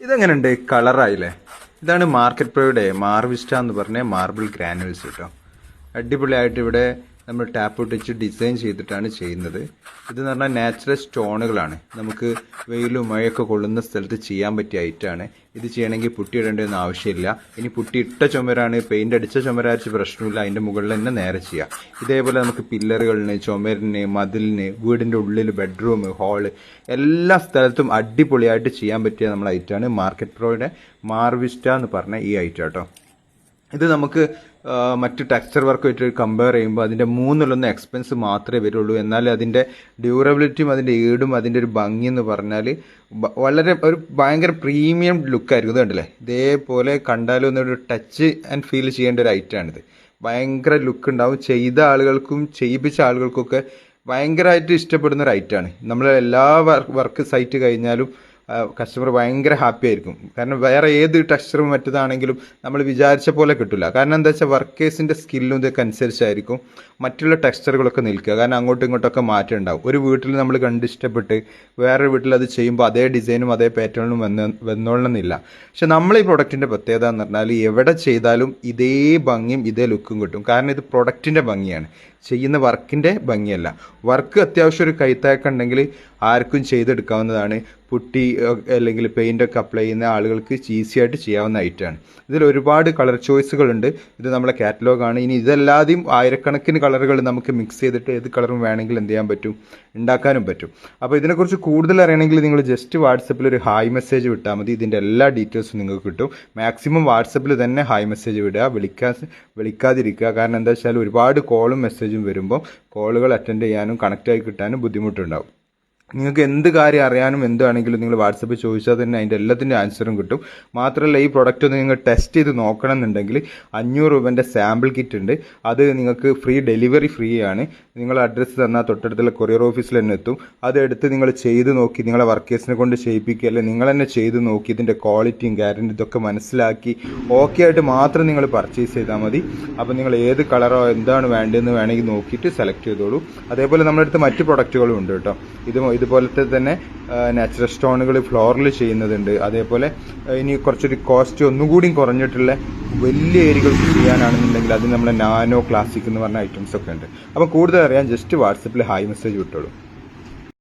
ഇതെങ്ങനെയുണ്ട്? കളറായില്ലേ? ഇതാണ് മാർക്കറ്റ് പ്രോയുടെ മാർവിസ്റ്റ എന്ന് പറഞ്ഞ മാർബിൾ ഗ്രാനുവൽസ് കേട്ടോ. അടിപൊളിയായിട്ട് ഇവിടെ നമ്മൾ ടാപ്പ് ഒട്ടിച്ച് ഡിസൈൻ ചെയ്തിട്ടാണ് ചെയ്യുന്നത്. ഇതെന്ന് പറഞ്ഞാൽ നാച്ചുറൽ സ്റ്റോണുകളാണ്. നമുക്ക് വെയിലും മഴയൊക്കെ കൊള്ളുന്ന സ്ഥലത്ത് ചെയ്യാൻ പറ്റിയ ഐറ്റാണ് ഇത് ചെയ്യണമെങ്കിൽ പുട്ടി ഇടേണ്ടതെന്ന് ആവശ്യമില്ല. ഇനി പുട്ടി ഇട്ട ചുമരാണ് പെയിന്റ് അടിച്ച ചുമരാച്ച് പ്രശ്നമില്ല. അതിന്റെ മുകളിൽ തന്നെ നേരെ ചെയ്യാം. ഇതേപോലെ നമുക്ക് പില്ലറുകളിന് ചുമരിന് മതിലിന് വീടിന്റെ ഉള്ളിൽ ബെഡ്റൂം ഹാൾ എല്ലാ സ്ഥലത്തും അടിപൊളിയായിട്ട് ചെയ്യാൻ പറ്റിയ നമ്മളെ ഐറ്റാണ് മാർക്കറ്റ് പ്രോയുടെ മാർവിസ്റ്റ എന്ന് പറഞ്ഞ ഈ ഐറ്റം കേട്ടോ. ഇത് നമുക്ക് മറ്റ് ടെക്സ്ചർ വർക്കുമായിട്ട് കമ്പയർ ചെയ്യുമ്പോൾ അതിന്റെ മൂന്നിലൊന്ന് എക്സ്പെൻസ് മാത്രമേ വരുള്ളൂ. എന്നാൽ അതിന്റെ ഡ്യൂറബിലിറ്റിയും അതിന്റെ ഈടും അതിന്റെ ഒരു ഭംഗി എന്ന് പറഞ്ഞാൽ വളരെ ഒരു ഭയങ്കര പ്രീമിയം ലുക്കായിരിക്കും ഇത് കണ്ടില്ലേ? ഇതേപോലെ കണ്ടാലും ഒന്നൊരു ടച്ച് ആൻഡ് ഫീൽ ചെയ്യേണ്ട ഒരു ഐറ്റമാണിത് ഭയങ്കര ലുക്ക് ഉണ്ടാവും. ചെയ്ത ആളുകൾക്കും ചെയ്യിപ്പിച്ച ആളുകൾക്കൊക്കെ ഭയങ്കരമായിട്ട് ഇഷ്ടപ്പെടുന്ന ഒരു ഐറ്റമാണ് നമ്മൾ എല്ലാ വർക്ക് സൈറ്റ് കഴിഞ്ഞാലും കസ്റ്റമർ ഭയങ്കര ഹാപ്പി ആയിരിക്കും. കാരണം വേറെ ഏത് ടെക്സ്ചറും മറ്റതാണെങ്കിലും നമ്മൾ വിചാരിച്ച പോലെ കിട്ടില്ല കാരണം എന്താ വെച്ചാൽ വർക്കേഴ്സിന്റെ സ്കില്ലും ഇതൊക്കെ അനുസരിച്ചായിരിക്കും മറ്റുള്ള ടെക്സ്ചറുകളൊക്കെ നിൽക്കുക. കാരണം അങ്ങോട്ടും ഇങ്ങോട്ടൊക്കെ മാറ്റം ഉണ്ടാവും. ഒരു വീട്ടിൽ നമ്മൾ കണ്ട് ഇഷ്ടപ്പെട്ട് വേറെ വീട്ടിൽ അത് ചെയ്യുമ്പോൾ അതേ ഡിസൈനും അതേ പാറ്റേണും വന്ന് വന്നോളണമെന്നില്ല പക്ഷെ നമ്മൾ ഈ പ്രൊഡക്റ്റിന്റെ പ്രത്യേകത എന്ന് പറഞ്ഞാൽ എവിടെ ചെയ്താലും ഇതേ ഭംഗിയും ഇതേ ലുക്കും കിട്ടും. കാരണം ഇത് പ്രൊഡക്റ്റിന്റെ ഭംഗിയാണ്. ചെയ്യുന്ന വർക്കിന്റെ ഭംഗിയല്ല. വർക്ക് അത്യാവശ്യം ഒരു കൈത്താക്കുണ്ടെങ്കിൽ ആർക്കും ചെയ്തെടുക്കാവുന്നതാണ്. പുട്ടി അല്ലെങ്കിൽ പെയിന്റ് ഒക്കെ അപ്ലൈ ചെയ്യുന്ന ആളുകൾക്ക് ഈസി ആയിട്ട് ചെയ്യാവുന്ന ഐറ്റമാണ് ഇതിൽ ഒരുപാട് കളർ ചോയ്സുകളുണ്ട് ഇത് നമ്മുടെ കാറ്റലോഗാണ് ഇനി ഇതല്ലാതെയും ആയിരക്കണക്കിന് കളറുകൾ നമുക്ക് മിക്സ് ചെയ്തിട്ട് ഏത് കളറും വേണമെങ്കിൽ എന്ത് ചെയ്യാൻ പറ്റും? ഉണ്ടാക്കാനും പറ്റും. അപ്പോൾ ഇതിനെക്കുറിച്ച് കൂടുതൽ അറിയണമെങ്കിൽ നിങ്ങൾ ജസ്റ്റ് വാട്സപ്പിൽ ഒരു ഹായ് മെസ്സേജ് വിട്ടാൽ മതി. ഇതിന്റെ എല്ലാ ഡീറ്റെയിൽസും നിങ്ങൾക്ക് കിട്ടും. മാക്സിമം വാട്സപ്പിൽ തന്നെ ഹായ് മെസ്സേജ് വിടുക. വിളിക്കാ വിളിക്കാതിരിക്കുക. കാരണം എന്താ വെച്ചാൽ ഒരുപാട് കോളും മെസ്സേജും വരുമ്പോൾ കോളുകൾ അറ്റൻഡ് ചെയ്യാനും കണക്റ്റ് ആയി കിട്ടാനും ബുദ്ധിമുട്ടുണ്ടാവും. നിങ്ങൾക്ക് എന്ത് കാര്യം അറിയാനും എന്താണെങ്കിലും നിങ്ങൾ വാട്സപ്പിൽ ചോദിച്ചാൽ തന്നെ അതിന്റെ എല്ലാത്തിന്റെ ആൻസറും കിട്ടും. മാത്രമല്ല ഈ പ്രൊഡക്റ്റ് ഒന്ന് നിങ്ങൾ ടെസ്റ്റ് ചെയ്ത് നോക്കണം എന്നുണ്ടെങ്കിൽ അഞ്ഞൂറ് രൂപേന്റെ സാമ്പിൾ കിറ്റ് ഉണ്ട്. അത് നിങ്ങൾക്ക് ഫ്രീ ഡെലിവറി ഫ്രീ ആണ്. നിങ്ങൾ അഡ്രസ്സ് തന്നാൽ തൊട്ടടുത്തുള്ള കൊറിയർ ഓഫീസിൽ തന്നെ എത്തും. അതെടുത്ത് നിങ്ങൾ ചെയ്ത് നോക്കി നിങ്ങളെ വർക്കേഴ്സിനെ കൊണ്ട് ചെയ്യിപ്പിക്കുക അല്ലെങ്കിൽ നിങ്ങൾ തന്നെ ചെയ്ത് നോക്കി ഇതിന്റെ ക്വാളിറ്റിയും ഗ്യാരണ്ടി ഇതൊക്കെ മനസ്സിലാക്കി ഓക്കെ ആയിട്ട് മാത്രം നിങ്ങൾ പർച്ചേസ് ചെയ്താൽ മതി. അപ്പോൾ നിങ്ങൾ ഏത് കളറോ എന്താണ് വേണ്ടതെന്ന് വേണമെങ്കിൽ നോക്കിയിട്ട് സെലക്ട് ചെയ്തോളൂ. അതേപോലെ നമ്മുടെ അടുത്ത് മറ്റ് പ്രൊഡക്റ്റുകളും ഉണ്ട് കേട്ടോ. ഇത് ഇതുപോലത്തെ തന്നെ നാച്ചുറൽ സ്റ്റോണുകൾ ഫ്ലോറിൽ ചെയ്യുന്നതുണ്ട്. അതേപോലെ ഇനി കുറച്ചൊരു കോസ്റ്റ് ഒന്നുകൂടി കുറഞ്ഞിട്ടുള്ള വലിയ ഏരിയകൾക്ക് ചെയ്യാനാണെന്നുണ്ടെങ്കിൽ അതിന് നമ്മുടെ നാനോ ക്ലാസിക് എന്ന് പറഞ്ഞ ഐറ്റംസ് ഒക്കെ ഉണ്ട്. അപ്പോൾ കൂടുതൽ അറിയാൻ ജസ്റ്റ് വാട്സപ്പിൽ ഹായ് മെസ്സേജ് വിട്ടോളൂ